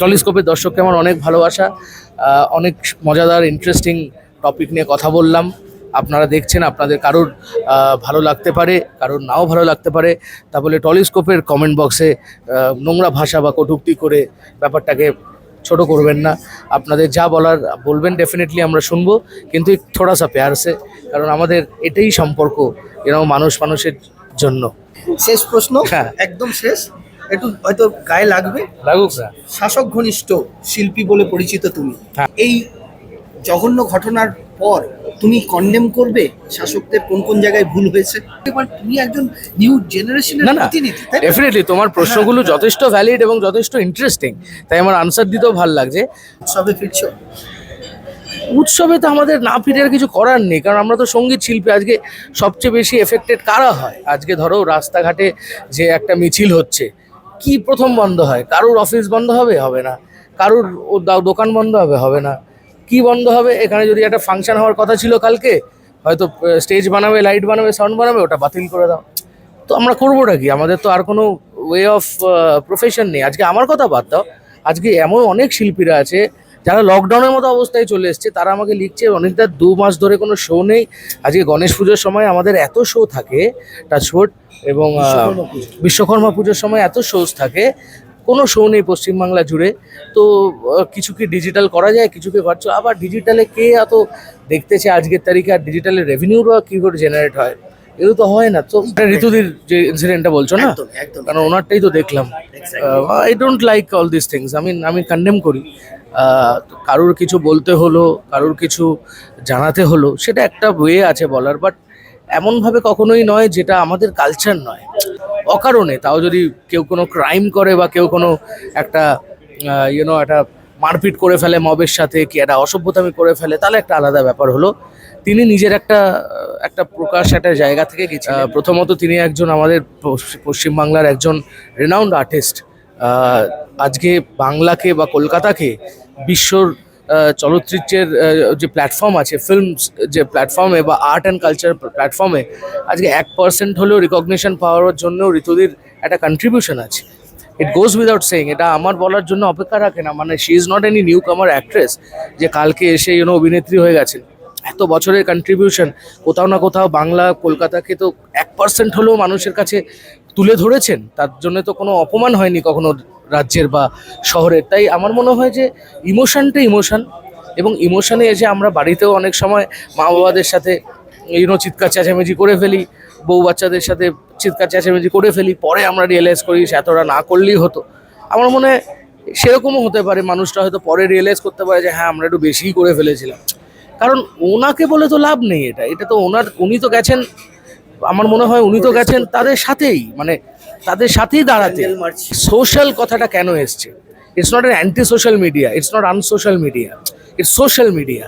টলিস্কোপের দর্শককে আমার অনেক ভালোবাসা অনেক মজাদার ইন্টারেস্টিং টপিক নিয়ে কথা বললাম। আপনারা দেখছেন আপনাদের কারোর ভালো লাগতে পারে কারোর নাও ভালো লাগতে পারে তা বলে টলিস্কোপের কমেন্ট বক্সে নোংরা ভাষা বা কটূক্তি করে ব্যাপারটাকে ছোট করবেন না। আপনাদের যা বলার বলবেন ডেফিনেটলি আমরা শুনব কিন্তু থোড়া সা প্যার সে কারণ আমাদের এটাই সম্পর্ক এরকম মানুষ মানুষের জন্য। শেষ প্রশ্ন? হ্যাঁ। একদম শেষ? একটু হয়তো গায়ে লাগবে। লাগুক স্যার শাসক ঘনিষ্ঠ শিল্পী বলে পরিচিত তুমি। হ্যাঁ। এই জঘন্য ঘটনার পর তুমি কন্ডেম করবে? শাসকদের কোন কোন জায়গায় ভুল হয়েছে? এবার তুমি একজন নিউ জেনারেশনের না না। প্রতিনিধি ডেফিনেটলি তোমার প্রশ্নগুলো যথেষ্ট ভ্যালিড এবং যথেষ্ট ইন্টারেস্টিং তাই আমার আনসার দিতেও ভালো লাগছে। সবে ফিরছো? উৎসবে তো আমাদের না ফিরে আর কিছু করার নেই কারণ আমরা তো সংগীত শিল্পী। আজকে সবচেয়ে বেশি এফেক্টেড কারা হয়? আজকে ধরো রাস্তাঘাটে যে একটা মিছিল হচ্ছে কি প্রথম বন্ধ হয়? কারুর অফিস বন্ধ হবে? হবে না। কারুর দোকান বন্ধ হবে? হবে না। কি বন্ধ হবে? এখানে যদি একটা ফাংশন হওয়ার কথা ছিল কালকে, হয়তো স্টেজ বানাবে লাইট বানাবে সাউন্ড বানাবে, ওটা বাতিল করে দাও। তো আমরা করবোটা কি? আমাদের তো আর কোনো ওয়ে অফ প্রফেশন নেই। আজকে আমার কথা বাদ দাও। আজকে এমন অনেক শিল্পীরা আছে যারা লকডাউনের মতো অবস্থায় চলে এসছে তারা আমাকে লিখছে অনেকটা দু মাস ধরে কোনো শো নেই। আজকে গণেশ পুজোর সময় আমাদের এত শো থাকে টাচফুট এবং বিশ্বকর্মা পুজোর সময় এত শোজ থাকে কোনো শো নেই পশ্চিমবাংলা জুড়ে। তো কিছু কি ডিজিটাল করা যায় কিছু কি ভার্চুয়াল আবার ডিজিটালে কে এত দেখতেছে? আজকের তারিখে আর ডিজিটালের রেভিনিউ বা কী করে জেনারেট হয়? এগুলো তো হয় না। তো ঋতুদির যে ইনসিডেন্টটা বলছো না? কারণ ওনারটাই তো দেখলাম। I don't like all this things আমি আমি কন্ডেম করি। কারোর কিছু বলতে হলো কারোর কিছু জানাতে হলো সেটা একটা ওয়ে আছে বলার বাট এমনভাবে কখনোই নয় যেটা আমাদের কালচার নয়। অকারণে তাও যদি কেউ কোনো ক্রাইম করে বা কেউ কোনো একটা ইউনো একটা মারপিট করে ফেলে মবের সাথে কি একটা অসভ্যতামি করে ফেলে তাহলে একটা আলাদা ব্যাপার হলো। তিনি নিজের একটা একটা প্রকাশ একটা জায়গা থেকে আহ, প্রথমত তিনি একজন আমাদের পশ্চিমবাংলার একজন রেনাউন্ড আর্টিস্ট আজকে বাংলাকে বা কলকাতাকে বিশ্বর চলচ্চিত্রের যে প্ল্যাটফর্ম আছে ফিল্ম যে প্ল্যাটফর্মে বা আর্ট অ্যান্ড কালচার প্ল্যাটফর্মে আজকে এক পার্সেন্ট হলেও রিকগনিশন পাওয়ার জন্য ঋতুদির একটা কন্ট্রিবিউশন আছে। ইট গোজ উইদাউট সেইং এটা আমার বলার জন্য অপেক্ষা রাখে না। মানে she is not any newcomer actress যে কালকে এসে ইউনো অভিনেত্রী হয়ে গেছেন। এত বছরের কন্ট্রিবিউশন কোথাও না কোথাও বাংলা, কলকাতাকে তো এক পার্সেন্ট হলেও মানুষের কাছে তুলে ধরেছেন। তার জন্য তো কোনো অপমান হয়নি কখনো রাজ্যের বা শহরের। তাই আমার মনে হয় যে ইমোশনটা ইমোশন এবং ইমোশনে এসে আমরা বাড়িতেও অনেক সময় মা বাবাদের সাথে ইউনো চিৎকার চেঁচামেচি করে ফেলি, বউ বাচ্চাদের সাথে চিৎকার চেঁচামেচি করে ফেলি, পরে আমরা রিয়েলাইজ করি এতটা না করলেই হতো। আমার মনে হয় সেরকমও হতে পারে, মানুষটা হয়তো পরে রিয়েলাইজ করতে পারে যে হ্যাঁ আমরা একটু বেশিই করে ফেলেছিলাম। কারণ ওনাকে বলে তো লাভ নেই এটা। এটা তো ওনার উনি তো গেছেন আমার মনে হয় উনি তো গেছেন তাদের সাথেই মানে তাদের সাথেই দাঁড়াতে। সোশ্যাল কথাটা কেন এসছে? It's not an anti social media it's not unsocial media it's social media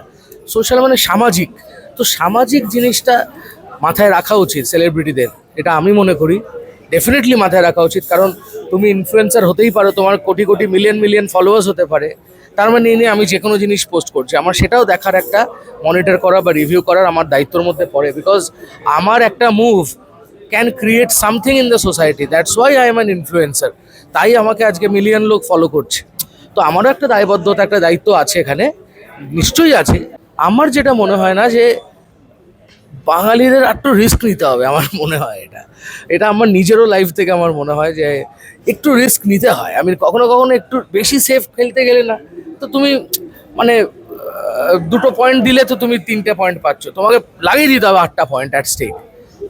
social মানে সামাজিক। তো সামাজিক জিনিসটা মাথায় রাখা উচিত সেলিব্রিটিদের এটা আমি মনে করি। ডেফিনেটলি মাথায় রাখা উচিত কারণ তুমি ইনফ্লুয়েন্সার হতেই পারো তোমার crore crore million million followers হতে পারে। তার মানে নিয়ে আমি যে কোনো জিনিস পোস্ট করছি। আমার সেটাও দেখার একটা মনিটর করা বা রিভিউ করার আমার দায়িত্বর মধ্যে পড়ে বিকজ আমার একটা move can create something in the society that's why I am an influencer তাই আমাকে আজকে মিলিয়ন লোক ফলো করছে। তো আমারও একটা দায়বদ্ধতা, একটা দায়িত্ব আছে এখানে। নিশ্চয়ই আছে। আমার যেটা মনে হয় না যে বাঙালিদের একটু রিস্ক নিতে হবে, আমার মনে হয় এটা। এটা আমার নিজেরও লাইফ থেকে আমার মনে হয় যে একটু রিস্ক নিতে হয়। আমি কখনো কখনো একটু বেশি সেফ খেলতে গেলে না। তো তুমি মানে দুটো পয়েন্ট দিলে তো তুমি তিনটে পয়েন্ট পাচ্ছ। তোমাকে লাগিয়ে দিতে হবে আটটা পয়েন্ট অ্যাট স্টেক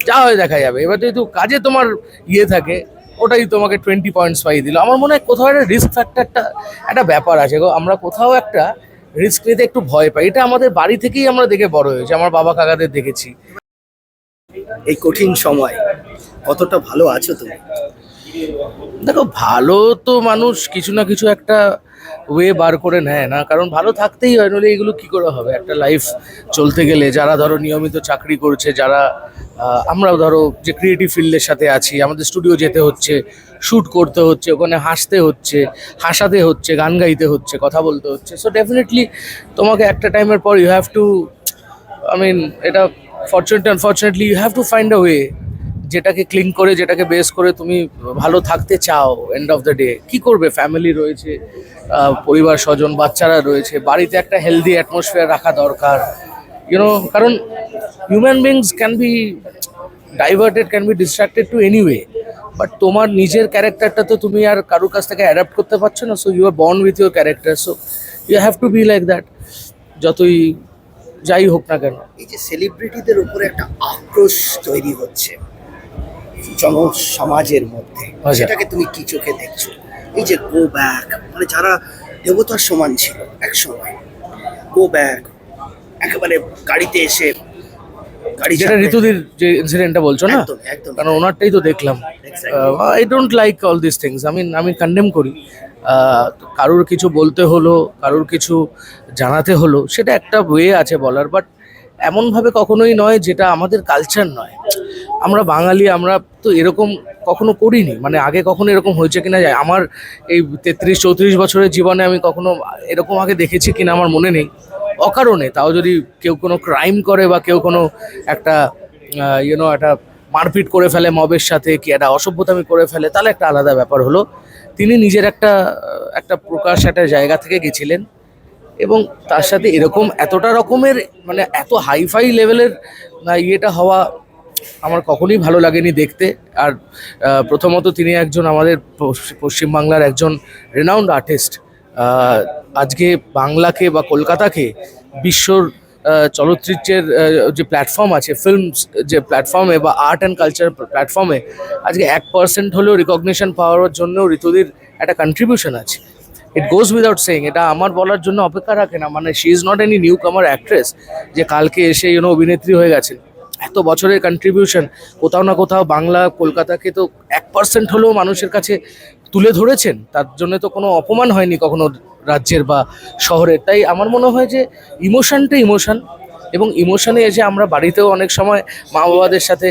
যা হয় দেখা যাবে। এবার যেহেতু কাজে তোমার ইয়ে থাকে ওটাই তোমাকে টোয়েন্টি পয়েন্টস পাইয়ে দিল। আমার মনে হয় কোথাও একটা রিস্ক ফ্যাক্টরটা একটা ব্যাপার আছে গো। আমরা কোথাও একটা রিস্ক নিতে একটু ভয় পাই। এটা আমাদের বাড়ি থেকেই আমরা দেখে বড় হয়েছে আমার বাবা কাকাদের দেখেছি। এই কঠিন সময় কতটা ভালো আছো তুমি? দেখো ভালো তো মানুষ কিছু না কিছু একটা ওয়ে বার করে নেয় না। কারণ ভালো থাকতেই হয় নইলে এগুলো কি করে হবে? একটা লাইফ চলতে গেলে যারা ধরো নিয়মিত চাকরি করছে যারা আহ, আমরা ধরো যে ক্রিয়েটিভ ফিল্ডের সাথে আছি আমাদের স্টুডিও যেতে হচ্ছে শ্যুট করতে হচ্ছে ওখানে হাসতে হচ্ছে হাসাতে হচ্ছে গান গাইতে হচ্ছে কথা বলতে হচ্ছে। সো ডেফিনেটলি তোমাকে একটা টাইমের পর you have to I mean এটা fortunately unfortunately you have to find a way যেটাকে ক্লিন করে, যেটাকে বেস করে তুমি ভালো থাকতে চাও এন্ড অফ দ্য ডে কি করবে? ফ্যামিলি রয়েছে পরিবার স্বজন, বাচ্চারা রয়েছে, বাড়িতে একটা হেলদি অ্যাটমসফিয়ার রাখা দরকার। ইউনো কারণ human beings can be diverted can be distracted to anyway but তোমার নিজের ক্যারেক্টারটা তো তুমি আর কারোর কাছ থেকে অ্যাডাপ্ট করতে পারছ না so you are born with your character so you have to be like that যতই যাই হোক না কেন। এই যে সেলিব্রিটিদের উপরে একটা আক্রোশ তৈরি হচ্ছে। জন সমাজের মধ্যে। আচ্ছা। সেটাকে তুমি কি চোখে দেখছ? এই যে গো ব্যাক মানে যারা দেবতার সমান ছিল এক সময় গো ব্যাক একেবারে গাড়িতে এসে গাড়ি যেটা ঋতুদির যে ইনসিডেন্টটা বলছো না? কারণ ওনারটাই তো দেখলাম। I don't like all this things আমি আমি কন্ডেম করি। কারোর কিছু বলতে হলো কারোর কিছু জানাতে হলো সেটা একটা ওয়ে আছে বলার বাট এমনভাবে কখনোই নয় যেটা আমাদের কালচার নয়। আমরা বাঙালি, আমরা তো এরকম কখনো করিনি। মানে আগে কখনো এরকম হয়েছে কিনা যায়, আমার এই তেত্রিশ, চৌত্রিশ বছরের জীবনে আমি কখনো এরকম আগে দেখেছি কিনা আমার মনে নেই। অকারণে, তাও যদি কেউ কোনো ক্রাইম করে বা কেউ কোনো একটা ইউনো একটা মারপিট করে ফেলে মবের সাথে কি একটা অসভ্যতামি করে ফেলে, তাহলে একটা আলাদা ব্যাপার হলো। তিনি নিজের একটা একটা প্রকাশ একটা জায়গা থেকে গেছিলেন এবং তার সাথে এরকম এতটা রকমের মানে এত হাইফাই লেভেলের ইয়েটা হওয়া আমার কখনোই ভালো লাগেনি দেখতে। আর প্রথমত তিনি একজন আমাদের পশ্চিমবাংলার একজন রেনাউন্ড আর্টিস্ট আজকে বাংলাকে বা কলকাতাকে বিশ্বর চলচ্চিত্রের যে প্ল্যাটফর্ম আছে ফিল্ম যে প্ল্যাটফর্মে বা আর্ট অ্যান্ড কালচার প্ল্যাটফর্মে আজকে এক পার্সেন্ট হলেও রিকগনিশন পাওয়ার জন্য ঋতুদির একটা কন্ট্রিবিউশন আছে। ইট গোজ উইদাউট সেইং এটা আমার বলার জন্য অপেক্ষা রাখে না। মানে she is not any newcomer actress যে কালকে এসে ইউনো অভিনেত্রী হয়ে গেছেন। এত বছরের কন্ট্রিবিউশন কোথাও না কোথাও বাংলা কলকাতাকে তো এক পার্সেন্ট হলেও মানুষের কাছে তুলে ধরেছেন। তার জন্য তো কোনো অপমান হয়নি কখনো রাজ্যের বা শহরের। তাই আমার মনে হয় যে ইমোশনটা ইমোশন এবং ইমোশনে এসে আমরা বাড়িতেও অনেক সময় মা বাবাদের সাথে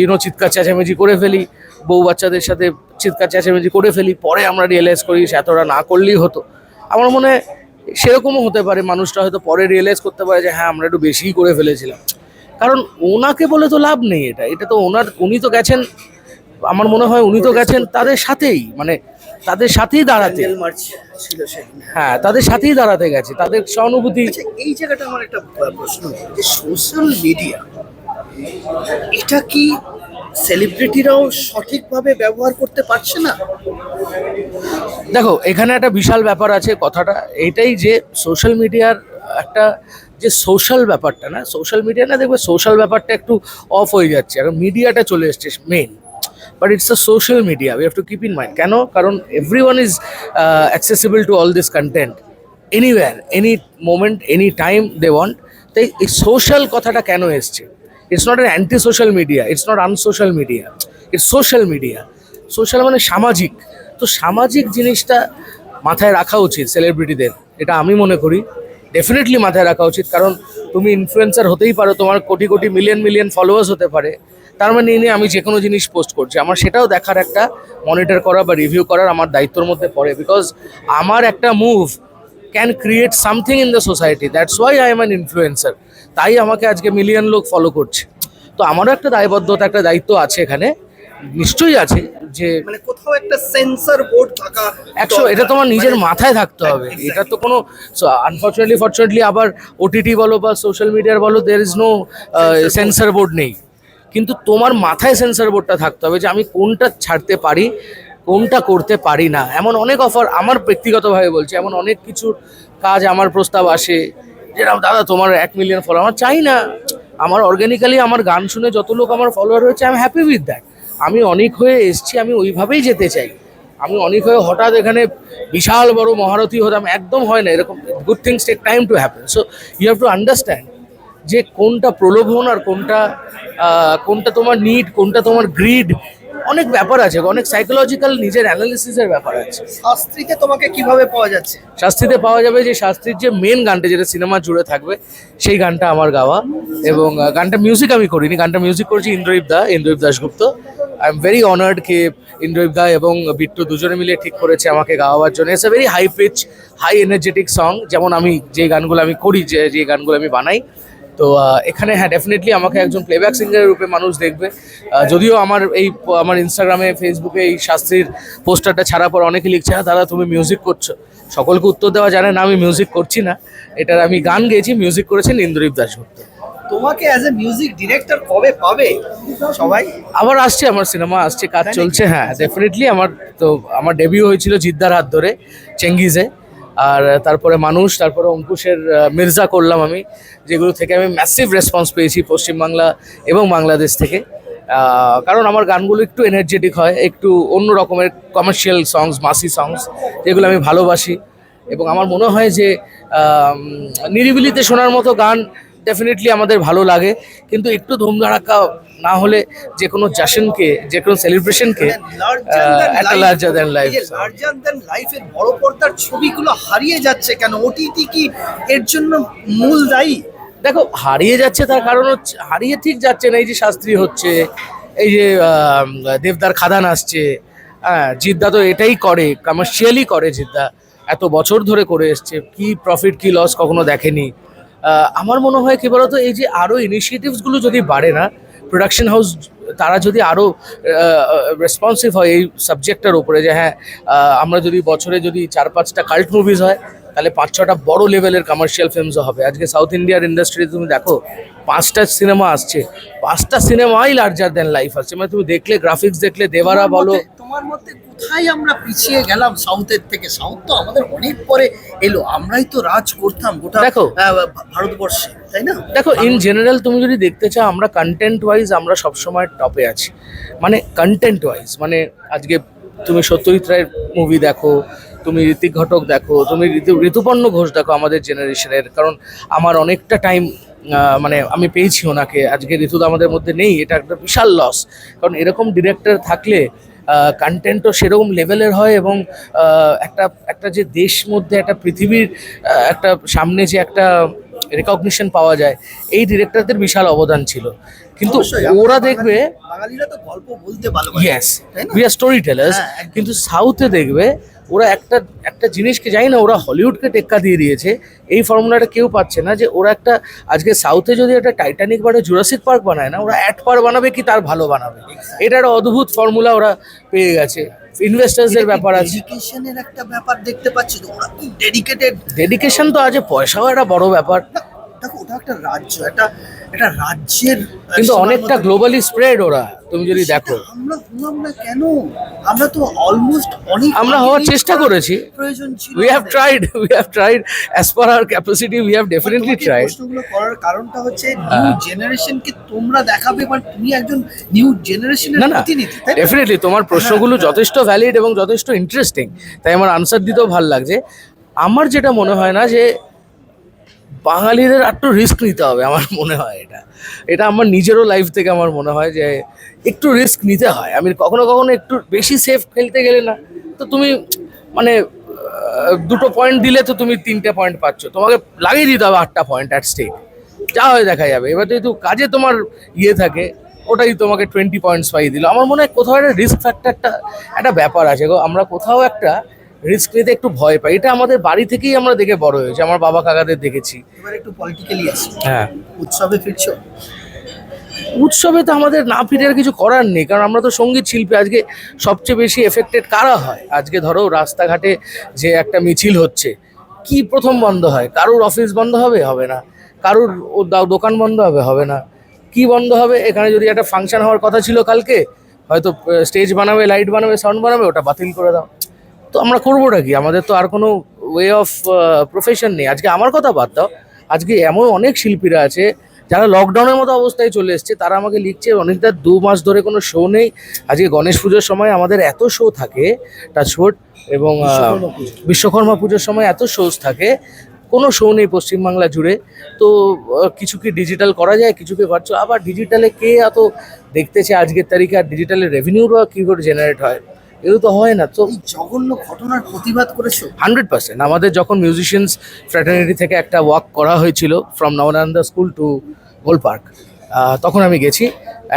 ইউনো চিৎকার চেঁচামেচি করে ফেলি, বউ বাচ্চাদের সাথে চিৎকার চেঁচামেচি করে ফেলি, পরে আমরা রিয়েলাইজ করি এতটা না করলেই হতো। আমার মনে হয় সেরকমও হতে পারে, মানুষটা হয়তো পরে রিয়েলাইজ করতে পারে যে হ্যাঁ আমরা একটু বেশিই করে ফেলেছিলাম। কারণ ওনাকে বলে তো লাভ নেই এটা। এটা তো ওনার উনি তো গেছেন আমার মনে হয় উনি তো গেছেন তাদের সাথেই মানে তাদের সাথেই দাঁড়াতে। হ্যাঁ তাদের সাথেই দাঁড়াতে গেছে তাদের সহানুভূতি। আচ্ছা এই জায়গাটা আমার একটা প্রশ্ন যে সোশ্যাল মিডিয়া এটা কি সেলিব্রিটিরাও সঠিকভাবে ব্যবহার করতে পারছে না? দেখো এখানে একটা বিশাল ব্যাপার আছে কথাটা এটাই যে সোশ্যাল মিডিয়ার একটা যে সোশ্যাল ব্যাপারটা না সোশ্যাল মিডিয়া না দেখবে সোশ্যাল ব্যাপারটা একটু অফ হয়ে যাচ্ছে। আর মিডিয়াটা চলে এসছে main but it's a social media we have to keep in mind কেন? কারণ every one is accessible to all this content anywhere any moment any time they want তাই এই সোশ্যাল কথাটা কেন এসছে? It's not an anti social media it's not unsocial media it's social media social মানে সামাজিক। তো সামাজিক জিনিসটা মাথায় রাখা উচিত সেলিব্রিটিদের এটা আমি মনে করি। ডেফিনেটলি মাথায় রাখা উচিত, কারণ তুমি ইনফ্লুয়েন্সার হতেই পারো, তোমার crore crore million million followers হতে পারে। তার মানে নিয়ে আমি যে কোনো জিনিস পোস্ট করছি। আমার সেটাও দেখার একটা মনিটর করা বা রিভিউ করার আমার দায়িত্বর মধ্যে পড়ে বিকজ আমার একটা move can create something in the society that's why I am an influencer তাই আমাকে আজকে মিলিয়ন লোক ফলো করছে। তো আমারও একটা দায়বদ্ধতা, একটা দায়িত্ব আছে এখানে। নিশ্চয়ই আছে যে মানে কোথাও একটা সেন্সর বোর্ড থাকা একশো এটা তোমার নিজের মাথায় থাকতে হবে। এটা তো কোনো আনফর্চুনেটলি ফর্চুনেটলি আবার ওটিটি বলো বা সোশ্যাল মিডিয়ার বলো there is no censor board নেই। কিন্তু তোমার মাথায় সেন্সর বোর্ডটা থাকতে হবে যে আমি কোনটা ছাড়তে পারি কোনটা করতে পারি না। এমন অনেক অফার আমার ব্যক্তিগতভাবে বলছি এমন অনেক কিছুর কাজ আমার প্রস্তাব আসে যেরকম দাদা তোমার এক মিলিয়ন ফলো আমার চাই না। আমার অর্গ্যানিক্যালি আমার গান শুনে যত লোক আমার ফলোয়ার হয়েছে I am happy with that আমি অনেক হয়ে এসছি, আমি ওইভাবেই যেতে চাই। আমি অনেক হয়ে হঠাৎ এখানে বিশাল বড় মহারথী হতাম একদম হয় না, এরকম good things take time to happen so you have to understand যে কোনটা প্রলোভন আর কোনটা কোনটা তোমার নিড কোনটা তোমার গ্রিড অনেক ব্যাপার আছে অনেক সাইকোলজিক্যাল নিজের অ্যানালিসিসের ব্যাপার আছে। শাস্ত্রীতে তোমাকে কীভাবে পাওয়া যাচ্ছে? শাস্তিতে পাওয়া যাবে যে শাস্ত্রীর যে মেন গানটা যেটা সিনেমা জুড়ে থাকবে সেই গানটা আমার গাওয়া। এবং গানটা মিউজিক আমি করিনি গানটা মিউজিক করেছি Indradeep da Indradeep Dasgupta. I am very honoured কে ইন্দ্রদীপ দা এবং বিট্টু দুজনে মিলে ঠিক করেছে আমাকে গাওয়ার জন্য। It's a very high pitch high energetic song যেমন আমি যে গানগুলো আমি করি যে যে গানগুলো আমি বানাই তো এখানে হ্যাঁ ডেফিনেটলি আমাকে একজন প্লেব্যাক সিঙ্গারের রূপে মানুষ দেখবে। যদিও আমার এই আমার ইনস্টাগ্রামে ফেসবুকে এই শাস্ত্রীর পোস্টারটা ছাড়ার পর অনেকে লিখছে হ্যাঁ দাদা তুমি মিউজিক করছ। সকলকে উত্তর দেওয়া জানে না আমি মিউজিক করছি না। এটার আমি গান গেয়েছি মিউজিক করেছেন ইন্দ্রদীপ দাশগুপ্ত। তোমাকে অ্যাজ এ মিউজিক ডিরেক্টর কবে পাবে সবাই? আবার আসছে আমার সিনেমা আসছে কাজ চলছে হ্যাঁ ডেফিনেটলি আমার তো আমার ডেবিউ হয়েছিল জিদ্দার হাত ধরে চেঙ্গিজে। আর তারপরে মানুষ, তারপরে অঙ্কুশের মির্জা করলাম আমি, যেগুলো থেকে আমি ম্যাসিভ রেসপন্স পেয়েছি পশ্চিমবাংলা এবং বাংলাদেশ থেকে। কারণ আমার গানগুলো একটু এনার্জেটিক হয়, একটু অন্য রকমের কমার্শিয়াল সংস মাসি সংস যেগুলো আমি ভালোবাসি। এবং আমার মনে হয় যে নিরিবিলিতে শোনার মতো গান ডেফিনেটলি আমাদের ভালো লাগে কিন্তু একটু ধুমধাড়াক্কা না হলে যে কোনো জাশনকে যে কোনো সেলিব্রেশনকে একটা larger than life larger than লাইফের বড় পর্দার ছবিগুলো হারিয়ে যাচ্ছে কেন? ওটিটি কি এর জন্য মূল দায়ী? দেখো হারিয়ে যাচ্ছে তার কারণ হচ্ছে হারিয়ে ঠিক যাচ্ছে না এই যে শাস্ত্রী হচ্ছে এই যে দেবদার খাদান আসছে হ্যাঁ জিদ্দা তো এটাই করে কমার্শিয়ালি করে জিদ্দা। এত বছর ধরে করে এসছে কি প্রফিট কি লস কখনো দেখেনি। আমার মনে হয় কি বলতো এই যে আরও ইনিশিয়েটিভসগুলো যদি বাড়ে না প্রোডাকশন হাউস তারা যদি আরও রেসপন্সিভ হয় এই সাবজেক্টটার উপরে যে হ্যাঁ আমরা যদি বছরে যদি চার পাঁচটা কাল্ট মুভিজ হয় তাহলে পাঁচ ছটা বড় লেভেলের কমার্শিয়াল ফিল্মসও হবে। আজকে সাউথ ইন্ডিয়ার ইন্ডাস্ট্রিতে তুমি দেখো পাঁচটা সিনেমা আসছে। পাঁচটা সিনেমাই লার্জার দেন লাইফ আসছে। মানে তুমি দেখলে গ্রাফিক্স দেখলে দেবারা বলো তোমার মতে কোথায় আমরা পিছিয়ে গেলাম? সাউথের থেকে। সাউথ তো আমাদের অনেক পরে এলো। আমরাই তো রাজ করতাম গোটা দেখো। ভারতবর্ষে তাই না? দেখো ইন জেনারেল তুমি যদি দেখতে চাও আমরা কন্টেন্ট ওয়াইজ আমরা সবসময় টপে আছি। মানে কন্টেন্ট ওয়াইজ মানে আজকে তুমি সত্যজিৎ রায়ের মুভি দেখো তুমি ঋতিক ঘটক দেখো তুমি ঋতু ঋতুপর্ণ ঘোষ দেখো আমাদের জেনারেশনের কারণ আমার অনেকটা টাইম মানে আমি পেয়েছি ওনাকে। আজকে ঋতুদা আমাদের মধ্যে নেই এটা একটা বিশাল লস কারণ এরকম ডিরেক্টর থাকলে কন্টেন্টও সেরকম লেভেলের হয় এবং একটা একটা যে দেশ মধ্যে একটা পৃথিবীর একটা সামনে যে একটা রেকগনিশন পাওয়া যায়। এই ডিরেক্টরদের বিশাল অবদান ছিল। কিন্তু ওরা দেখবে বাঙালিরা তো গল্প বলতে ভালোবাসে ইয়েস তাই না? উই আর স্টোরি টেলার্স হ্যাঁ, কিন্তু সাউথে দেখবে ওরা একটা একটা জিনিসকে জানি না ওরা হলিউডকে টেক্কা দিয়ে দিয়েছে। এই ফর্মুলাটা কেউ পাচ্ছে না যে ওরা একটা আজকে সাউথে যদি একটা টাইটানিক বা একটা জুরাসিক পার্ক বানায় না ওরা অ্যাট পার্ক বানাবে কি তার ভালো বানাবে? এটা একটা অদ্ভুত ফর্মুলা ওরা পেয়ে গেছে। ইনভেস্টার্সদের ব্যাপার আছে? এডুকেশনের একটা ব্যাপার দেখতে পাচ্ছি তো? ওরা খুব ডেডিকেটেড ডেডিকেশন তো আছে পয়সাও একটা বড় ব্যাপার। দেখো ওটা একটা রাজ্য একটা একটা রাজ্যের কিন্তু অনেকটা গ্লোবালি স্প্রেড ওরা তুমি যদি দেখো। আমরা হলাম না কেন? আমরা তো অলমোস্ট অনেক আমরা হওয়ার চেষ্টা করেছি। প্রয়োজন ছিল we have tried we have tried as per our capacity we have definitely tried প্রশ্নগুলো করার কারণটা হচ্ছে নিউ হ্যাঁ। জেনারেশনকে তোমরা দেখাবে মানে তুমি একজন নিউ জেনারেশনের প্রতিনিধি? ডেফিনেটলি তোমার প্রশ্নগুলো হ্যাঁ, যথেষ্ট ভ্যালিড এবং যথেষ্ট ইন্টারেস্টিং তাই আমার আনসার দিতেও ভালো লাগছে। আমার যেটা মনে হয় না যে বাঙালিদের একটু রিস্ক নিতে হবে, আমার মনে হয় এটা। এটা আমার নিজেরও লাইফ থেকে আমার মনে হয় যে, একটু রিস্ক নিতে হয়। আমি কখনো কখনো একটু বেশি সেফ খেলতে গেলে না, তো তুমি মানে দুটো পয়েন্ট দিলে তো তুমি তিনটে পয়েন্ট পাচ্ছ। তোমাকে লাগিয়ে দিতে হবে আটটা পয়েন্ট অ্যাট স্টেক যা হয় দেখা যাবে। এবার যেহেতু কাজে তোমার ইয়ে থাকে, ওটাই তোমাকে টোয়েন্টি পয়েন্টস পাইয়ে দিল। আমার মনে হয় কোথাও একটা রিস্ক ফ্যাক্টরটা একটা ব্যাপার আছে গো। আমরা কোথাও একটা রিস্ক নিতে একটু ভয় পাই। এটা আমাদের বাড়ি থেকেই আমরা দেখে বড় হয়েছে আমার বাবা কাকাদের দেখেছি। এবার একটু পলিটিক্যালি আসি। হ্যাঁ। উৎসবে ফিরছো? উৎসবে তো আমাদের না ফিরে আর কিছু করার নেই কারণ আমরা তো সংগীত শিল্পী আজকে সবচেয়ে বেশি এফেক্টেড কারা হয়? আজকে ধরো রাস্তাঘাটে যে একটা মিছিল হচ্ছে কি প্রথম বন্ধ হয়? কারুর অফিস বন্ধ হবে? হবে না। কারুর দোকান বন্ধ হবে? হবে না। কি বন্ধ হবে? এখানে যদি একটা ফাংশন হওয়ার কথা ছিল কালকে হয়তো স্টেজ বানাবে লাইট বানাবে সাউন্ড বানাবে ওটা বাতিল করে দাও। তো আমরা করবোটা কি? আমাদের তো আর কোনো ওয়ে অফ প্রফেশন নেই। আজকে আমার কথা বাদ দাও। আজকে এমন অনেক শিল্পীরা আছে যারা লকডাউনের মতো অবস্থায় চলে এসছে তারা আমাকে লিখছে অনেকটা দু মাস ধরে কোনো শো নেই। আজকে গণেশ পুজোর সময় আমাদের এত শো থাকে টাচফুট এবং বিশ্বকর্মা পুজোর সময় এত শোজ থাকে কোনো শো নেই পশ্চিমবাংলা জুড়ে। তো কিছু কি ডিজিটাল করা যায় কিছু কি ভার্চুয়াল আবার ডিজিটালে কে এত দেখতেছে আজকের তারিখে? আর ডিজিটালের রেভিনিউ বা কী করে জেনারেট হয়? এগুলো তো হয় না তো জঘন্য ঘটনার প্রতিবাদ করেছ? Hundred percent. আমাদের যখন মিউজিশিয়ানস ফ্র্যাটার্নিটি থেকে একটা ওয়াক করা হয়েছিল from Nabananda school to Gol park তখন আমি গেছি।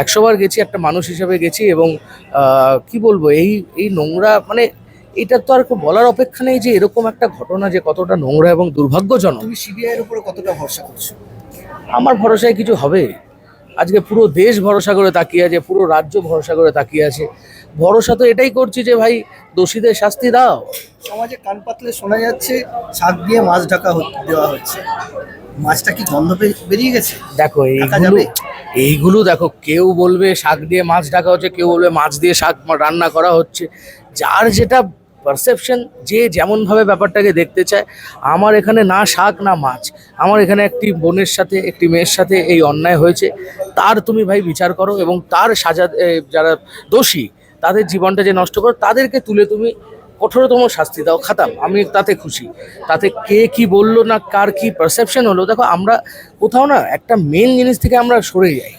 একশোবার গেছি একটা মানুষ হিসেবে গেছি এবং কি বলব এই এই নোংরা মানে এটা তো আর বলার অপেক্ষা নেই যে এরকম একটা ঘটনা যে কতটা নোংরা এবং দুর্ভাগ্যজনক। তুমি সিবিআই এর উপরে কতটা ভরসা করছ? আমার ভরসায় কিছু হবে। আজকে পুরো দেশ ভরসা করে তাকিয়ে আছে পুরো রাজ্য ভরসা করে তাকিয়ে আছে। ভরসা তো এটাই করছি যে ভাই দোষীদের শাস্তি দাও। সমাজে কান পাতলে শোনা যাচ্ছে শাক দিয়ে মাছ ঢাকা হচ্ছে- দেওয়া হচ্ছে। মাছটা কি গন্ধ বেরিয়ে গেছে? দেখো এইগুলো যাবে? এইগুলো দেখো কেউ বলবে শাক দিয়ে মাছ ঢাকা হচ্ছে কেউ বলবে মাছ দিয়ে শাক রান্না করা হচ্ছে। যার যেটা পারসেপশন যে যেমনভাবে ব্যাপারটাকে দেখতে চায়, আমার এখানে না শাক, না মাছ। আমার এখানে একটি বোনের সাথে, একটি মেয়ের সাথে এই অন্যায় হয়েছে। তার তুমি ভাই বিচার করো এবং তার সাজা যারা দোষী, তাদের জীবনটা যে নষ্ট করো, তাদেরকে তুলে তুমি কঠোরতম শাস্তি দাও, খাতাম। আমি তাতে খুশি। তাতে কে কি বলল না কার কি পারসেপশন হলো, দেখো আমরা কোথাও না একটা মেন জিনিস থেকে আমরা সরে যাই।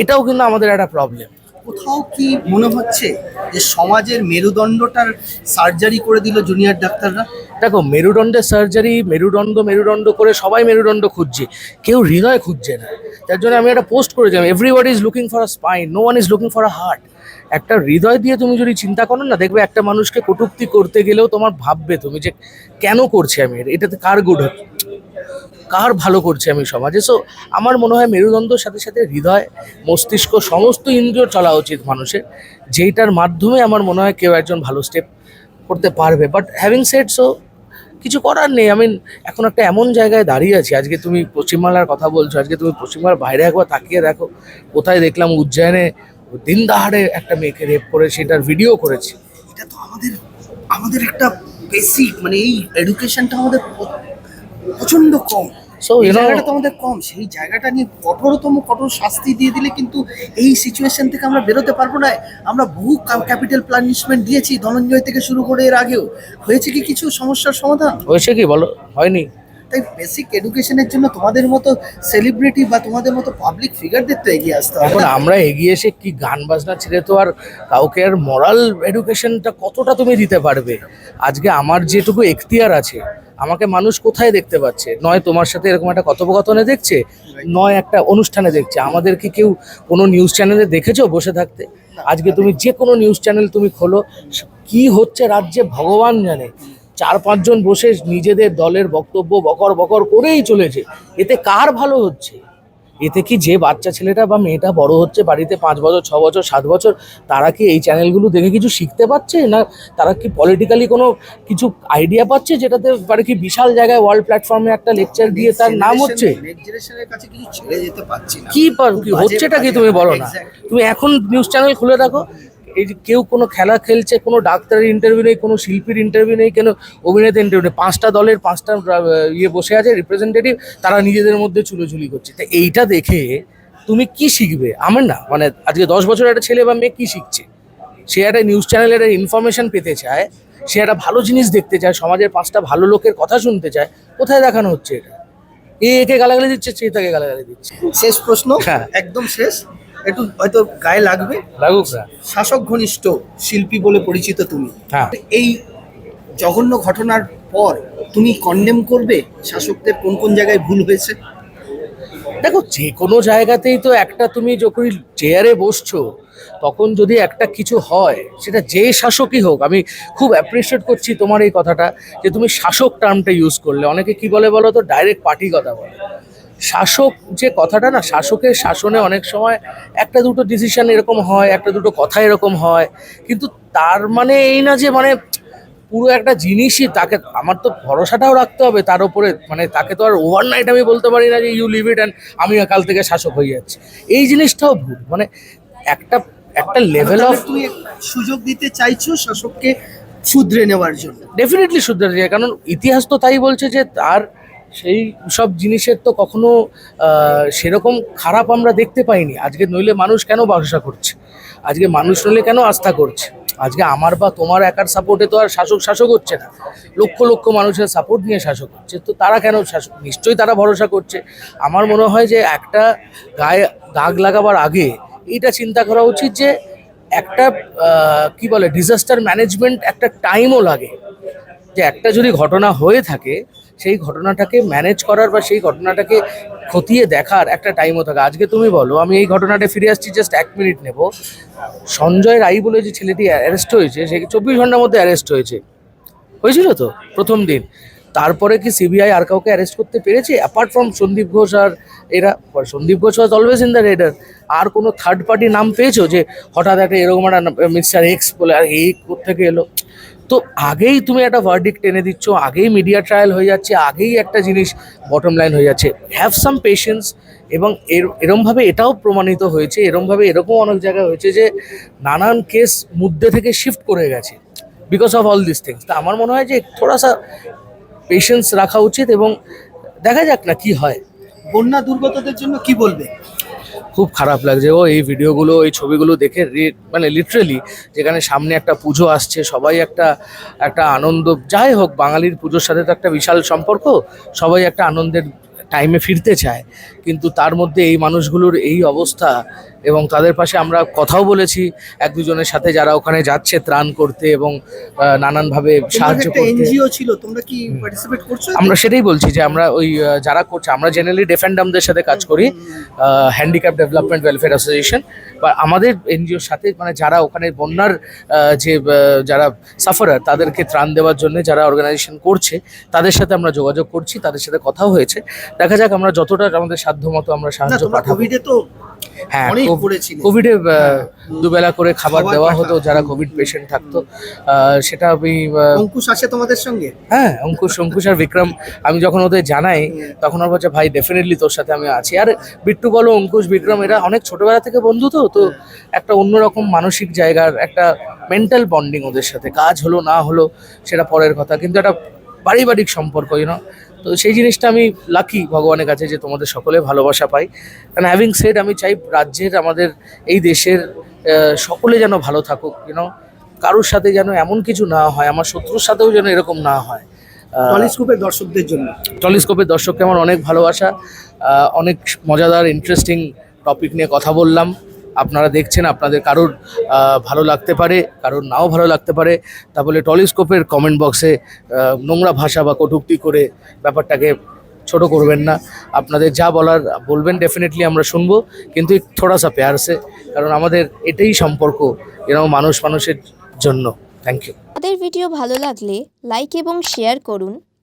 এটাও কিন্তু আমাদের একটা প্রবলেম কোথাও কি মনে হচ্ছে যে সমাজের মেরুদণ্ডটার সার্জারি করে দিল জুনিয়র ডাক্তাররা? দেখো, মেরুদণ্ডের সার্জারি মেরুদণ্ড মেরুদণ্ড করে সবাই মেরুদণ্ড খুঁজছে। কেউ হৃদয় খুঁজছে না। তার জন্য আমি একটা পোস্ট করেছিলাম everybody is looking for a spine no one is looking for a heart একটা হৃদয় দিয়ে তুমি যদি চিন্তা করো না, দেখবে একটা মানুষকে কটূক্তি করতে গেলেও তোমার ভাববে তুমি যে কেন করছি আমি এটা? এটাতে কার গুড হচ্ছে? কার ভালো করছে আমি সমাজে? সো আমার মনে হয় মেরুদণ্ডর সাথে সাথে হৃদয়, মস্তিষ্ক, সমস্ত ইন্দ্রিয় চলা উচিত মানুষের। যেইটার মাধ্যমে আমার মনে হয় কেউ একজন ভালো স্টেপ করতে পারবে। বাট হ্যাভিং সেড সো কিছু করার নেই। আমি এখন একটা এমন জায়গায় দাঁড়িয়ে আছি। আজকে তুমি পশ্চিমবাংলার কথা বলছো, আজকে তুমি পশ্চিমবাংলার বাইরে একবার তাকিয়ে দেখো। কোথায় দেখলাম উজ্জয়নে? দিন দাহাড়ে একটা মেয়েকে রেপ করে সেটার ভিডিও করেছি। এটা তো আমাদের আমাদের একটা বেসিক মানে এই এডুকেশনটা আমাদের প্রচণ্ড কম। You জায়গাটা তো আমাদের কম। সেই জায়গাটা নিয়ে কঠোরতম কঠোর শাস্তি দিয়ে দিলে কিন্তু এই সিচুয়েশন থেকে আমরা বেরোতে পারব না। আমরা বহু ক্যাপিটাল পানিশমেন্ট দিয়েছি ধনঞ্জয় থেকে শুরু করে এর আগেও। হয়েছে কি কিছু সমস্যার সমাধান? হয়েছে কি বলো? হয়নি। তাই বেসিক এডুকেশনের জন্য তোমাদের মতো সেলিব্রিটি বা তোমাদের মতো পাবলিক ফিগারদের তো এগিয়ে আসতে হবে এখন আমরা এগিয়ে এসে কি গান বাজনা ছেড়ে তো আর কাউকে আর মরাল এডুকেশনটা কতটা তুমি দিতে পারবে? আজকে আমার যেটুকু এখতিয়ার আছে আমাকে মানুষ কোথায় দেখতে পাচ্ছে? নয় তোমার সাথে এরকম একটা কথোপকথনে দেখছে? নয় একটা অনুষ্ঠানে দেখছে? আমাদেরকে কেউ কোনো নিউজ চ্যানেলে দেখেছ বসে থাকতে? আজকে তুমি যে কোনো নিউজ চ্যানেল তুমি খোলো কি হচ্ছে রাজ্যে ভগবান জানে। চার পাঁচজন বসে নিজেদের দলের বক্তব্য বকর বকর করেই চলেছে। এতে কার ভালো হচ্ছে? এতে কি যে বাচ্চা ছেলেটা বা মেয়েটা বড় হচ্ছে বাড়িতে পাঁচ বছর ছ বছর সাত বছর তারা কি এই চ্যানেলগুলো দেখে কিছু শিখতে পারছে? না তারা কি পলিটিক্যালি কোনো কিছু আইডিয়া পাচ্ছে যেটাতে মানে কি বিশাল জায়গায় ওয়ার্ল্ড প্ল্যাটফর্মে একটা লেকচার দিয়ে তার নাম হচ্ছে? নেক্সট কাছে কিছু ছেড়ে যেতে পারছি কি পার কি হচ্ছেটা কি তুমি বলো না। তুমি এখন নিউজ চ্যানেল খুলে দেখো। এই যে কেউ কোনো খেলা খেলছে কোনো ডাক্তারের ইন্টারভিউ নেই কোনো শিল্পীর ইন্টারভিউ নেই কেন অভিনেতা ইন্টারভিউ নেই? পাঁচটা দলের পাঁচটা ইয়ে বসে আছে রিপ্রেজেন্টেটিভ তারা নিজেদের মধ্যে চুলোচুলি করছে। তো এইটা দেখে তুমি কি শিখবে? আমার না মানে আজকে দশ বছর একটা ছেলে বা মেয়ে কি শিখছে? সে একটা নিউজ চ্যানেলের একটা ইনফরমেশন পেতে চায় সে একটা ভালো জিনিস দেখতে চায় সমাজের পাঁচটা ভালো লোকের কথা শুনতে চায় কোথায় দেখানো হচ্ছে এটা? এ একে গালাগালি দিচ্ছে সে তাকে গালাগালি দিচ্ছে। শেষ প্রশ্ন? হ্যাঁ। একদম শেষ? একটু হয়তো গায়ে লাগবে। লাগুক না। শাসক ঘনিষ্ঠ শিল্পী বলে পরিচিত তুমি। হ্যাঁ। এই জঘন্য ঘটনার পর তুমি কন্ডেম করবে? শাসকদের কোন কোন জায়গায় ভুল হয়েছে? দেখো যে কোনো জায়গাতেই তো একটা তুমি যখন চেয়ারে বসছো তখন যদি একটা কিছু হয় সেটা যে শাসকই হোক আমি খুব অ্যাপ্রিসিয়েট করছি তোমার এই কথাটা যে তুমি শাসক টার্মটা ইউজ করলে। অনেকে কি বলে বলো তো? ডাইরেক্ট পার্টি কথা বলে। শাসক যে কথাটা না শাসকের শাসনে অনেক সময় একটা দুটো ডিসিশন এরকম হয় একটা দুটো কথা এরকম হয়। কিন্তু তার মানে এই না যে মানে পুরো একটা জিনিসই তাকে আমার তো ভরসাটাও রাখতে হবে তার উপরে। মানে তাকে তো আর ওভারনাইট আমি বলতে পারি না যে ইউ লিভ ইট অ্যান্ড আমি কাল থেকে শাসক হয়ে যাচ্ছি। এই জিনিসটাও ভুল। মানে একটা একটা লেভেল অফ তুমি সুযোগ দিতে চাইছো শাসককে শুধরে নেওয়ার জন্য? ডেফিনেটলি শুধরে যায় কারণ ইতিহাস তো তাই বলছে যে তার সেই সব জিনিসের তো কখনো সেরকম খারাপ আমরা দেখতে পাইনি। আজকে নইলে মানুষ কেন ভরসা করছে? আজকে মানুষ নইলে কেন আস্থা করছে? আজকে আমার বা তোমার একার সাপোর্টে তো আর শাসক শাসক হচ্ছে না। লক্ষ লক্ষ মানুষের সাপোর্ট নিয়ে শাসক হচ্ছে। তো তারা কেন শাসক? নিশ্চয়ই তারা ভরসা করছে। আমার মনে হয় যে একটা গায়ে দাগ লাগাবার আগে এইটা চিন্তা করা উচিত যে একটা কি বলে ডিজাস্টার ম্যানেজমেন্ট একটা টাইমও লাগে। যে একটা যদি ঘটনা হয়ে থাকে সেই ঘটনাটাকে ম্যানেজ করার বা সেই ঘটনাটাকে খতিয়ে দেখার একটা টাইমও থাকে। আজকে তুমি বলো, আমি এই ঘটনাটা ফিরে আসছি জাস্ট এক মিনিট নেব। সঞ্জয় রাই বলে যে ছেলেটি অ্যারেস্ট হয়েছে, সে চব্বিশ ঘণ্টার মধ্যে অ্যারেস্ট হয়েছে। হয়েছিল তো প্রথম দিন। তারপরে কি সিবিআই আর কাউকে অ্যারেস্ট করতে পেরেছে? অ্যাপার্ট ফ্রম সন্দীপ ঘোষ আর এরা Sandip Ghosh was always in the radar আর কোনো থার্ড পার্টি নাম পেয়েছ যে হঠাৎ একটা এরকম একটা মিস্টার এক্স বলে, আর, এই থেকে এলো? তো আগেই তুমি একটা ভার্ডিক্ট টেনে দিচ্ছ, আগেই মিডিয়া ট্রায়াল হয়ে যাচ্ছে, আগেই একটা জিনিস বটম লাইন হয়ে যাচ্ছে। হ্যাভ সাম পেশেন্স এবং এর, এরমভাবে এটাও প্রমাণিত হয়েছে, এরমভাবে এরকম অনেক জায়গায় হয়েছে যে নানান কেস মুদ্দে থেকে শিফট করে গেছে because of all this things তা আমার মনে হয় যে থোড়াসা পেশেন্স রাখা উচিত এবং দেখা যাক না কি হয়। বন্যা দুর্গতদের জন্য কি বলবে? খুব খারাপ লাগছে। ও, এই ভিডিওগুলো, এই ছবিগুলো দেখে মানে লিটারেলি যেখানে সামনে একটা পুজো আসছে, সবাই একটা একটা আনন্দ, যাই হোক, বাঙালির পুজোর সাথে তো একটা বিশাল সম্পর্ক, সবাই একটা আনন্দের টাইমে ফিরতে চায়। কিন্তু তার মধ্যে এই মানুষগুলোর এই অবস্থা এবং তাদের পাশে আমরা কথাও বলেছি এক দুজনের সাথে যারা ওখানে যাচ্ছে ত্রাণ করতে এবং নানানভাবে সাহায্য করতে। এনজিও ছিল? তোমরা কি পার্টিসিপেট করছ আমরা সেটাই বলছি যে আমরা ওই যারা করছে আমরা জেনারেলি ডেফেন্ডামদের সাথে কাজ করি হ্যান্ডিক্যাপ ডেভেলপমেন্ট ওয়েলফেয়ার অ্যাসোসিয়েশন বা আমাদের এনজিওর সাথে মানে যারা ওখানে বন্যার যে যারা সাফারার তাদেরকে ত্রাণ দেওয়ার জন্য যারা অর্গানাইজেশন করছে তাদের সাথে আমরা যোগাযোগ করছি তাদের সাথে কথাও হয়েছে। দেখা যাক আমরা যতটা আমাদের সাধ্য মতো আমরা সাহায্য পাঠাবো। তো হ্যাঁ। কোভিডে দুবেলা করে খাবার দেওয়া হতো যারা কোভিড পেশেন্ট থাকতো। সেটা আমি অঙ্কুশ আসে তোমাদের সঙ্গে? হ্যাঁ অঙ্কুশ অঙ্কুশ আর বিক্রম আমি যখন ওদের জানাই তখন ওরা বলছে ভাই ডেফিনেটলি তোর সাথে আমি আছি। আর বিট্টু বলো অঙ্কুশ বিক্রম এরা অনেক ছোটবেলা থেকে বন্ধু তো তো একটা অন্যরকম মানসিক জায়গার একটা মেন্টাল বন্ডিং ওদের সাথে। কাজ হলো না হলো সেটা পরের কথা। কিন্তু একটা পারিবারিক সম্পর্ক ইউনো তো সেই জিনিসটা আমি লাকি ভগবানের কাছে যে তোমাদের সকলে ভালোবাসা পাই। কারণ হ্যাভিং সেড আমি চাই রাজ্যের আমাদের এই দেশের সকলে যেন ভালো থাকুক ইউনো কারোর সাথে যেন এমন কিছু না হয় আমার শত্রুর সাথেও যেন এরকম না হয়। টলিস্কোপের দর্শকদের জন্য। টলিস্কোপের দর্শককে আমার অনেক ভালোবাসা অনেক মজাদার ইন্টারেস্টিং টপিক নিয়ে কথা বললাম। আপনারা দেখছেন, আপনাদের কারোর ভালো লাগতে পারে, কারোর নাও ভালো লাগতে পারে, তাহলে টলিস্কোপের কমেন্ট বক্সে নোংরা ভাষা বা কটুক্তি করে ব্যাপারটাকে ছোট করবেন না। আপনাদের যা বলার, বলবেন ডেফিনেটলি আমরা শুনব, কিন্তু থোড়াসা পেয়ারসে কারণ আমাদের এটাই সম্পর্ক এরকম মানুষ মানুষের জন্য। থ্যাংক ইউ আমাদের ভিডিও ভালো লাগলে লাইক এবং শেয়ার করুন।